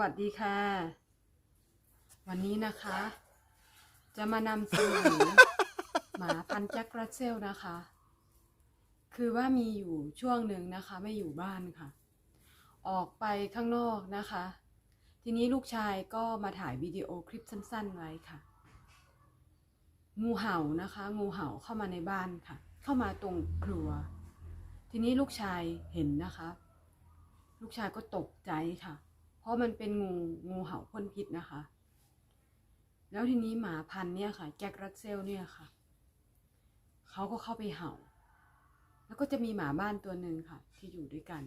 วัสดีค่ะ วันนี้นะคะ จะมานำเสนอหมาพันธุ์แจ็ครัสเซลนะคะ คือว่ามีอยู่ช่วงหนึ่งนะคะ ไม่อยู่บ้านค่ะ ออกไปข้างนอกนะคะ ทีนี้ลูกชายก็มาถ่ายวิดีโอคลิปสั้น ๆ ไว้ค่ะ งูเห่านะคะ งูเห่าเข้ามาในบ้านค่ะ เข้ามาตรงครัว ทีนี้ลูกชายเห็นนะคะ ลูกชายก็ตกใจค่ะ เพราะมันเป็นงูงูเห่าพ่นพิษนะคะ แล้วทีนี้หมาพันเนี่ยค่ะ แจ็ครัสเซลเนี่ยค่ะเขาก็เข้าไปเห่า แล้วก็จะมีหมาบ้านตัวหนึ่งค่ะ ที่อยู่ด้วยกัน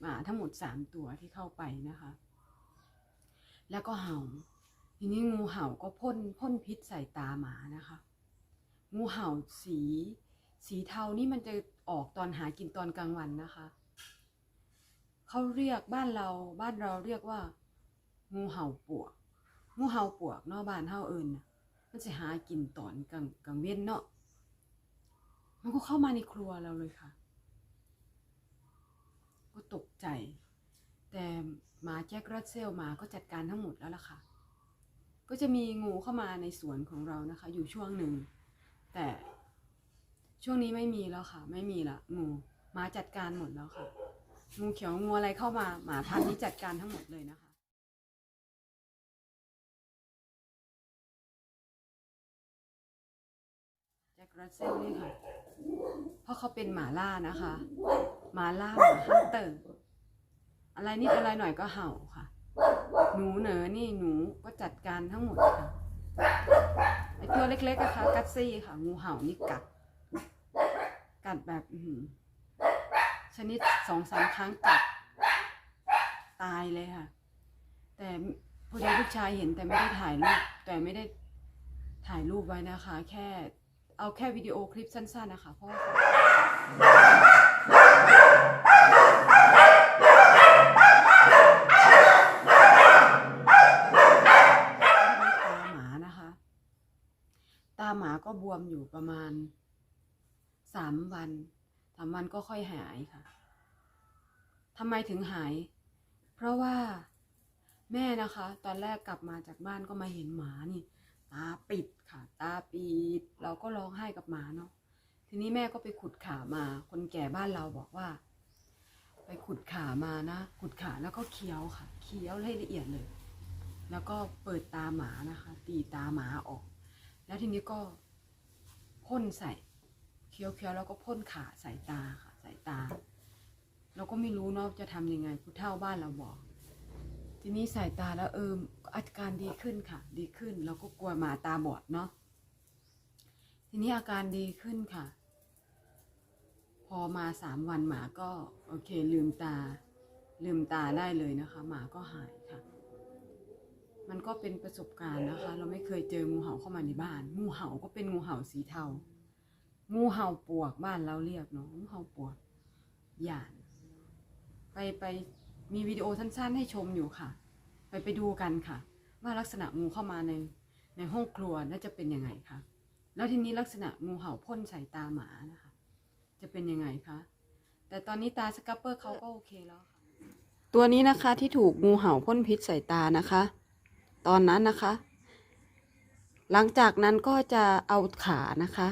หมาทั้งหมดสามตัวที่เข้าไปนะคะ แล้วก็เห่า ทีนี้งูเห่าก็พ่นพ่นพิษใส่ตาหมานะคะ งูเห่าสี สีเทานี่มันจะออกตอนหากินตอนกลางวันนะคะ เขาเรียกบ้านเราบ้านเราเรียกว่า งูเห่าปวก งูเห่าปวกเนาะบ้านเฮาเอิญนมันจะหากินตอนกลางกลางเว้นเนาะมันก็เข้ามาในครัวเราเลยค่ะ ก็ตกใจ แต่หมาแจ็ครัสเซลหมาก็จัดการทั้งหมดแล้วล่ะค่ะ ก็จะมีงูเข้ามาในสวนของเรานะคะ อยู่ช่วงหนึ่ง แต่ช่วงนี้ไม่มีแล้วค่ะ ไม่มีละงูหมาจัดการหมดแล้วค่ะ งูเขียวงูอะไรเข้ามาหมาพันธุ์นี้จัดการทั้งหมดเลยนะคะแจ็ครัสเซลนี่ค่ะ เพราะเขาเป็นหมาล่านะคะหมาล่าหมาฮันเตอร์ อะไรนิดอะไรหน่อยก็เห่าค่ะ หนูเหนอนี่หนูก็จัดการทั้งหมดค่ะไอตัวเล็กๆนะคะกัตซี่ค่ะ งูเห่านี่กัดกัดแบบ อื ชนิดสองสามครั้งกัดตายเลยค่ะ แต่พอดีลูกชายเห็นแต่ไม่ได้ถ่ายรูปแต่ไม่ได้ถ่ายรูปไว้นะคะ แค่เอาแค่วิดีโอคลิปสั้นๆนะคะเพราะว่าตาหมานะคะตาหมาก็บวมอยู่ประมาณสามวัน สามวันก็ค่อยหายค่ะทำไมถึงหาย เพราะว่าแม่นะคะ ตอนแรกกลับมาจากบ้านก็มาเห็นหมานี่ ตาปิดค่ะ ตาปิด เราก็ร้องไห้กับหมาเนาะทีนี้แม่ก็ไปขุดขามา คนแก่บ้านเราบอกว่า ไปขุดขามานะ ขุดขาแล้วก็เคี้ยวค่ะ เคี้ยวให้ละเอียดเลย แล้วก็เปิดตาหมานะคะ ตีตาหมาออก แล้วทีนี้ก็พ่นใส่ คี้ยวเคี้ยวแล้วก็พ่นขาใส่ตาค่ะใส่ตา เราก็ไม่รู้เนาะจะทำยังไงผู้เฒ่าบ้านเราบอก ทีนี้ใส่ตาแล้วเอออาการดีขึ้นค่ะ ดีขึ้นเราก็กลัวหมาตาบอดเนาะทีนี้อาการดีขึ้นค่ะ พอมาสามวันหมาก็โอเค ลืมตา ลืมตาได้เลยนะคะ หมาก็หายค่ะ มันก็เป็นประสบการณ์นะคะ เราไม่เคยเจองูเห่าเข้ามาในบ้าน งูเห่าก็เป็นงูเห่าสีเทา งูเห่าปวกบ้านเราเรียกเนาะงูเห่าปวกหยาน ไปไปมีวิดีโอสั้นๆ ให้ชมอยู่ค่ะ ไปไปดูกันค่ะ ว่าลักษณะงูเข้ามาในในห้องครัวน่าจะเป็นยังไงคะแล้วทีนี้ลักษณะงูเห่าพ่นใส่ตาหมานะคะ จะเป็นยังไงคะแต่ตอนนี้ตาสกับเปอร์เขาก็โอเคแล้วค่ะตัวนี้นะคะที่ถูกงูเห่าพ่นพิษใส่ตานะคะ ตอนนั้นนะคะ หลังจากนั้นก็จะเอาขานะคะ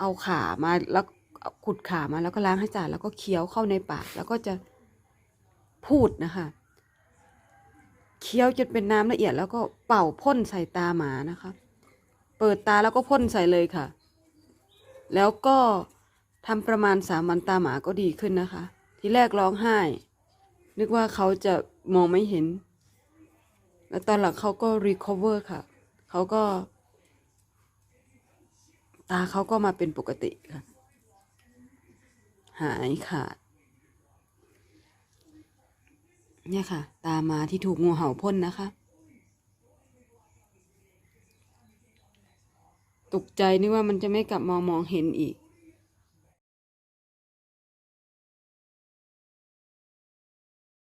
เอาขามาแล้วขุดขามาแล้วก็ล้างให้สะอาดแล้วก็เคี้ยวเข้าในปาก แล้วก็จะพูดนะคะเคี้ยวจนเป็นน้ำละเอียด แล้วก็เป่าพ่นใส่ตาหมานะคะ เปิดตาแล้วก็พ่นใส่เลยค่ะ แล้วก็ทำประมาณสามวันตาหมาก็ดีขึ้นนะคะ ทีแรกร้องไห้ นึกว่าเขาจะมองไม่เห็น แล้วตอนหลังเขาก็ recover ค่ะ เขาก็ ตาเขาก็มาเป็นปกติค่ะ หายขาด เนี่ยค่ะ ตามาที่ถูกงูเห่าพ่นนะคะ ตกใจนึกว่ามันจะไม่กลับมองมองเห็นอีก